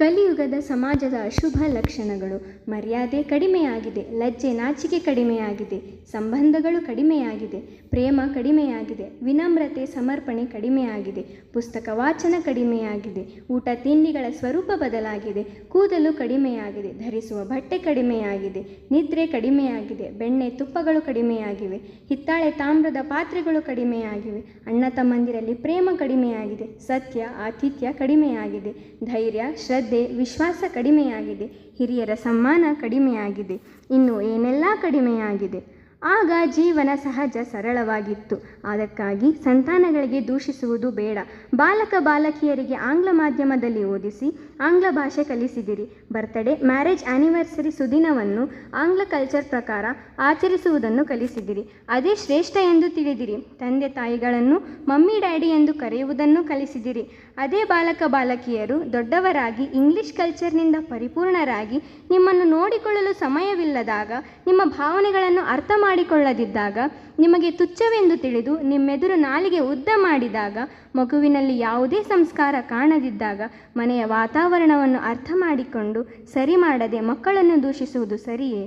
ಕಲಿಯುಗದ ಸಮಾಜದ ಅಶುಭ ಲಕ್ಷಣಗಳು. ಮರ್ಯಾದೆ ಕಡಿಮೆಯಾಗಿದೆ. ಲಜ್ಜೆ ನಾಚಿಕೆ ಕಡಿಮೆಯಾಗಿದೆ. ಸಂಬಂಧಗಳು ಕಡಿಮೆಯಾಗಿದೆ. ಪ್ರೇಮ ಕಡಿಮೆಯಾಗಿದೆ. ವಿನಮ್ರತೆ, ಸಮರ್ಪಣೆ ಕಡಿಮೆಯಾಗಿದೆ. ಪುಸ್ತಕ ವಾಚನ ಕಡಿಮೆಯಾಗಿದೆ. ಊಟ ತಿಂಡಿಗಳ ಸ್ವರೂಪ ಬದಲಾಗಿದೆ. ಕೂದಲು ಕಡಿಮೆಯಾಗಿದೆ. ಧರಿಸುವ ಬಟ್ಟೆ ಕಡಿಮೆಯಾಗಿದೆ. ನಿದ್ರೆ ಕಡಿಮೆಯಾಗಿದೆ. ಬೆಣ್ಣೆ ತುಪ್ಪಗಳು ಕಡಿಮೆಯಾಗಿವೆ. ಹಿತ್ತಾಳೆ ತಾಮ್ರದ ಪಾತ್ರೆಗಳು ಕಡಿಮೆಯಾಗಿವೆ. ಅಣ್ಣ ತಮ್ಮಂದಿರಲ್ಲಿ ಪ್ರೇಮ ಕಡಿಮೆಯಾಗಿದೆ. ಸತ್ಯ, ಆತಿಥ್ಯ ಕಡಿಮೆಯಾಗಿದೆ. ಧೈರ್ಯ, ಶ್ರದ್ಧೆ ವಿಶ್ವಾಸ ಕಡಿಮೆಯಾಗಿದೆ, ಹಿರಿಯರ ಸಮ್ಮಾನ ಕಡಿಮೆಯಾಗಿದೆ, ಇನ್ನು ಏನೆಲ್ಲ ಕಡಿಮೆಯಾಗಿದೆ? ಆಗ ಜೀವನ ಸಹಜ ಸರಳವಾಗಿತ್ತು. ಅದಕ್ಕಾಗಿ ಸಂತಾನಗಳಿಗೆ ದೂಷಿಸುವುದು ಬೇಡ. ಬಾಲಕ, ಬಾಲಕಿಯರಿಗೆ ಆಂಗ್ಲ ಮಾಧ್ಯಮದಲ್ಲಿ ಓದಿಸಿ ಆಂಗ್ಲ ಭಾಷೆ ಕಲಿಸಿದಿರಿ. ಬರ್ತ್ಡೇ, ಮ್ಯಾರೇಜ್ ಆ್ಯನಿವರ್ಸರಿ ಸುದಿನವನ್ನು ಆಂಗ್ಲ ಕಲ್ಚರ್ ಪ್ರಕಾರ ಆಚರಿಸುವುದನ್ನು ಕಲಿಸಿದಿರಿ. ಅದೇ ಶ್ರೇಷ್ಠ ಎಂದು ತಿಳಿದಿರಿ. ತಂದೆ ತಾಯಿಗಳನ್ನು ಮಮ್ಮಿ, ಡ್ಯಾಡಿ ಎಂದು ಕರೆಯುವುದನ್ನು ಕಲಿಸಿದಿರಿ. ಅದೇ ಬಾಲಕ, ಬಾಲಕಿಯರು ದೊಡ್ಡವರಾಗಿ, ಇಂಗ್ಲಿಷ್ ಕಲ್ಚರ್ನಿಂದ ಪರಿಪೂರ್ಣರಾಗಿ ನಿಮ್ಮನ್ನು ನೋಡಿಕೊಳ್ಳಲು ಸಮಯವಿಲ್ಲದಾಗ, ನಿಮ್ಮ ಭಾವನೆಗಳನ್ನು ಅರ್ಥ ಮಾಡಿಕೊಳ್ಳದಿದ್ದಾಗ, ನಿಮಗೆ ತುಚ್ಛವೆಂದು ತಿಳಿದು ನಿಮ್ಮೆದುರು ನಾಲಿಗೆ ಉದ್ದ ಮಾಡಿದಾಗ, ಮಗುವಿನಲ್ಲಿ ಯಾವುದೇ ಸಂಸ್ಕಾರ ಕಾಣದಿದ್ದಾಗ, ಮನೆಯ ವಾತಾವರಣವನ್ನು ಅರ್ಥ ಮಾಡಿಕೊಂಡು ಸರಿ ಮಾಡದೆ ಮಕ್ಕಳನ್ನು ದೂಷಿಸುವುದು ಸರಿಯೇ?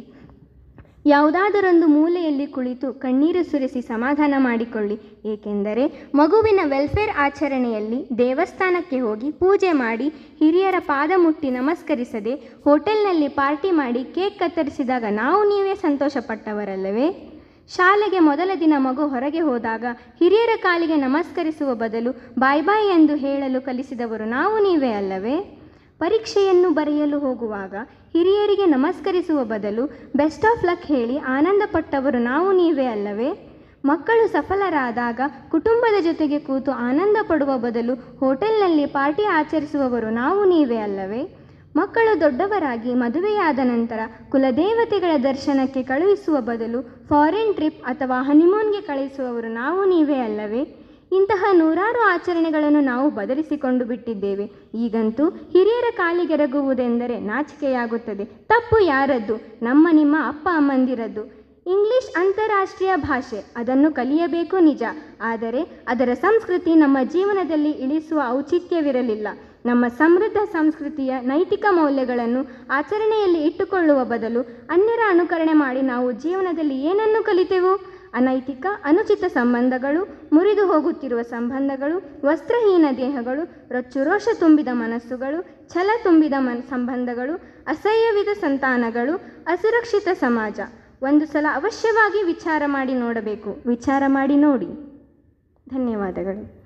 ಯಾವುದಾದರೊಂದು ಮೂಲೆಯಲ್ಲಿ ಕುಳಿತು ಕಣ್ಣೀರು ಸುರಿಸಿ ಸಮಾಧಾನ ಮಾಡಿಕೊಳ್ಳಿ. ಏಕೆಂದರೆ ಮಗುವಿನ ವೆಲ್ಫೇರ್ ಆಚರಣೆಯಲ್ಲಿ ದೇವಸ್ಥಾನಕ್ಕೆ ಹೋಗಿ ಪೂಜೆ ಮಾಡಿ ಹಿರಿಯರ ಪಾದ ಮುಟ್ಟಿ ನಮಸ್ಕರಿಸದೆ ಹೋಟೆಲ್ನಲ್ಲಿ ಪಾರ್ಟಿ ಮಾಡಿ ಕೇಕ್ ಕತ್ತರಿಸಿದಾಗ ನಾವು ನೀವೇ ಸಂತೋಷಪಟ್ಟವರಲ್ಲವೇ? ಶಾಲೆಗೆ ಮೊದಲ ದಿನ ಮಗು ಹೊರಗೆ ಹೋದಾಗ ಹಿರಿಯರ ಕಾಲಿಗೆ ನಮಸ್ಕರಿಸುವ ಬದಲು ಬಾಯ್ ಬಾಯ್ ಎಂದು ಹೇಳಲು ಕಲಿಸಿದವರು ನಾವು ನೀವೇ ಅಲ್ಲವೇ? ಪರೀಕ್ಷೆಯನ್ನು ಬರೆಯಲು ಹೋಗುವಾಗ ಹಿರಿಯರಿಗೆ ನಮಸ್ಕರಿಸುವ ಬದಲು ಬೆಸ್ಟ್ ಆಫ್ ಲಕ್ ಹೇಳಿ ಆನಂದಪಟ್ಟವರು ನಾವು ನೀವೇ ಅಲ್ಲವೇ? ಮಕ್ಕಳು ಸಫಲರಾದಾಗ ಕುಟುಂಬದ ಜೊತೆಗೆ ಕೂತು ಆನಂದ ಪಡುವ ಬದಲು ಹೋಟೆಲ್ನಲ್ಲಿ ಪಾರ್ಟಿ ಆಚರಿಸುವವರು ನಾವು ನೀವೇ ಅಲ್ಲವೇ? ಮಕ್ಕಳು ದೊಡ್ಡವರಾಗಿ ಮದುವೆಯಾದ ನಂತರ ಕುಲದೇವತೆಗಳ ದರ್ಶನಕ್ಕೆ ಕಳುಹಿಸುವ ಬದಲು ಫಾರಿನ್ ಟ್ರಿಪ್ ಅಥವಾ ಹನಿಮೂನ್ಗೆ ಕಳುಹಿಸುವವರು ನಾವು ನೀವೇ ಅಲ್ಲವೇ? ಇಂತಹ ನೂರಾರು ಆಚರಣೆಗಳನ್ನು ನಾವು ಬದಲಿಸಿಕೊಂಡು ಬಿಟ್ಟಿದ್ದೇವೆ. ಈಗಂತೂ ಹಿರಿಯರ ಕಾಲಿಗೆರಗುವುದೆಂದರೆ ನಾಚಿಕೆಯಾಗುತ್ತದೆ. ತಪ್ಪು ಯಾರದ್ದು? ನಮ್ಮ ನಿಮ್ಮ ಅಪ್ಪ ಅಮ್ಮಂದಿರದ್ದು. ಇಂಗ್ಲಿಷ್ ಅಂತಾರಾಷ್ಟ್ರೀಯ ಭಾಷೆ, ಅದನ್ನು ಕಲಿಯಬೇಕು ನಿಜ. ಆದರೆ ಅದರ ಸಂಸ್ಕೃತಿ ನಮ್ಮ ಜೀವನದಲ್ಲಿ ಇಳಿಸುವ ಔಚಿತ್ಯವಿರಲಿಲ್ಲ. ನಮ್ಮ ಸಮೃದ್ಧ ಸಂಸ್ಕೃತಿಯ ನೈತಿಕ ಮೌಲ್ಯಗಳನ್ನು ಆಚರಣೆಯಲ್ಲಿ ಇಟ್ಟುಕೊಳ್ಳುವ ಬದಲು ಅನ್ಯರ ಅನುಕರಣೆ ಮಾಡಿ ನಾವು ಜೀವನದಲ್ಲಿ ಏನನ್ನು ಕಲಿತೆವು? ಅನೈತಿಕ, ಅನುಚಿತ ಸಂಬಂಧಗಳು, ಮುರಿದು ಹೋಗುತ್ತಿರುವ ಸಂಬಂಧಗಳು, ವಸ್ತ್ರಹೀನ ದೇಹಗಳು ರೊಚ್ಚುರೋಷ ತುಂಬಿದ ಮನಸ್ಸುಗಳು, ಛಲ ತುಂಬಿದ ಮನ್, ಸಂಬಂಧಗಳು, ಅಸಹ್ಯವಿದ ಸಂತಾನಗಳು, ಅಸುರಕ್ಷಿತ ಸಮಾಜ. ಒಂದು ಸಲ ಅವಶ್ಯವಾಗಿ ವಿಚಾರ ಮಾಡಿ ನೋಡಬೇಕು. ವಿಚಾರ ಮಾಡಿ ನೋಡಿ. ಧನ್ಯವಾದಗಳು.